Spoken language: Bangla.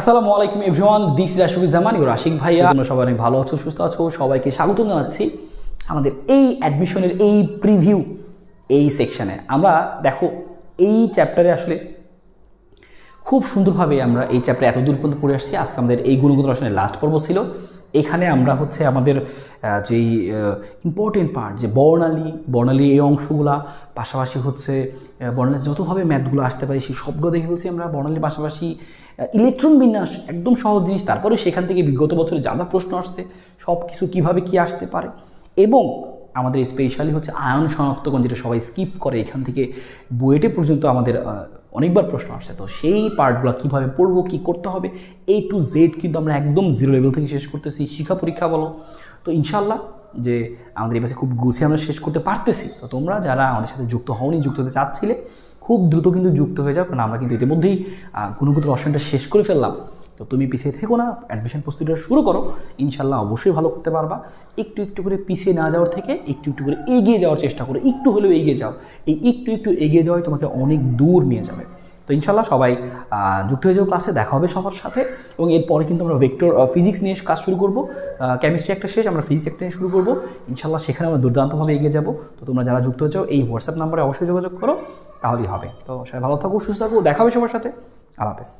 আসসালামু আলাইকুম everyone, this Rashikuzzaman your Ashik ভাইয়া। আমরা সবাই অনেক ভালো আছো, সুস্থ আছো, সবাইকে স্বাগত জানাচ্ছি আমাদের এই অ্যাডমিশনের এই প্রিভিউ এই সেকশনে আমরা, দেখো, এই চ্যাপ্টারে আসলে খুব সুন্দরভাবে আমরা এই চ্যাপ্টারে এত দূর পর্যন্ত পড়ে আসছি। আজকে আমাদের এই গুণগত রসনের লাস্ট পর্ব ছিল। এখানে আমরা হচ্ছে আমাদের যেই ইম্পর্টেন্ট পার্ট যে বর্ণালী বর্ণালী এই অংশগুলা, পাশাপাশি হচ্ছে বর্ণালী যতভাবে ম্যাথগুলো আসতে পারে, সেই সবগুলো দেখে ফেলছি আমরা। বর্ণালীর পাশাপাশি ইলেকট্রন বিন্যাস একদম সহজ জিনিস। তারপরে সেখান থেকে বিগত বছরে যা যা প্রশ্ন আসছে সব কিছু কীভাবে কী আসতে পারে? এবং আমাদের স্পেশালি হচ্ছে আয়ন শনাক্তকরণ, যেটা সবাই স্কিপ করে এখান থেকে, বুয়েটে পর্যন্ত আমাদের অনেকবার প্রশ্ন আসছে, তো সেই পার্টগুলো কীভাবে পড়ব, কী করতে হবে এ টু জেড কিন্তু আমরা একদম জিরো লেভেল থেকে শেষ করতেছি, শিক্ষা পরীক্ষা বলো। তো ইনশাল্লাহ যে আমাদের এই পাশে খুব গুছিয়ে আমরা শেষ করতে পারতেছি। তো তোমরা যারা আমাদের সাথে যুক্ত হওনি, যুক্ত হতে চাচ্ছিলে, খুব দ্রুত কিন্তু যুক্ত হয়ে যাও, কারণ আমরা কিন্তু ইতিমধ্যেই গুণগত রসায়নটা শেষ করে ফেললাম। তো তুমি পিছিয়ে থেকো না অ্যাডমিশন প্রস্তুতিটা শুরু করো। ইনশাল্লাহ অবশ্যই ভালো করতে পারবা। একটু একটু করে পিছিয়ে না যাওয়ার থেকে একটু একটু করে এগিয়ে যাওয়ার চেষ্টা করো। একটু হলেও এগিয়ে যাও। এই একটু একটু এগিয়ে যাওয়াই তোমাকে অনেক দূর নিয়ে যাবে। তো ইনশাল্লাহ সবাই যুক্ত হয়ে যাও ক্লাসে দেখা হবে সবার সাথে। এবং এরপরে কিন্তু আমরা ভেক্টর ফিজিক্স নিয়ে কাজ শুরু করব। কেমিস্ট্রি একটা শেষ, আমরা ফিজিক্স একটা নিয়ে শুরু করব। ইনশাল্লাহ সেখানে আমরা দুর্দান্তভাবে এগিয়ে যাব। তো তোমরা যারা যুক্ত হয়ে যাও, এই হোয়াটসঅ্যাপ নাম্বারে অবশ্যই যোগাযোগ করো। তাহলেই হবে। তো সবাই ভালো থাকো, সুস্থ থাকো, দেখা হবে সবার সাথে। আল্লাহ হাফেজ।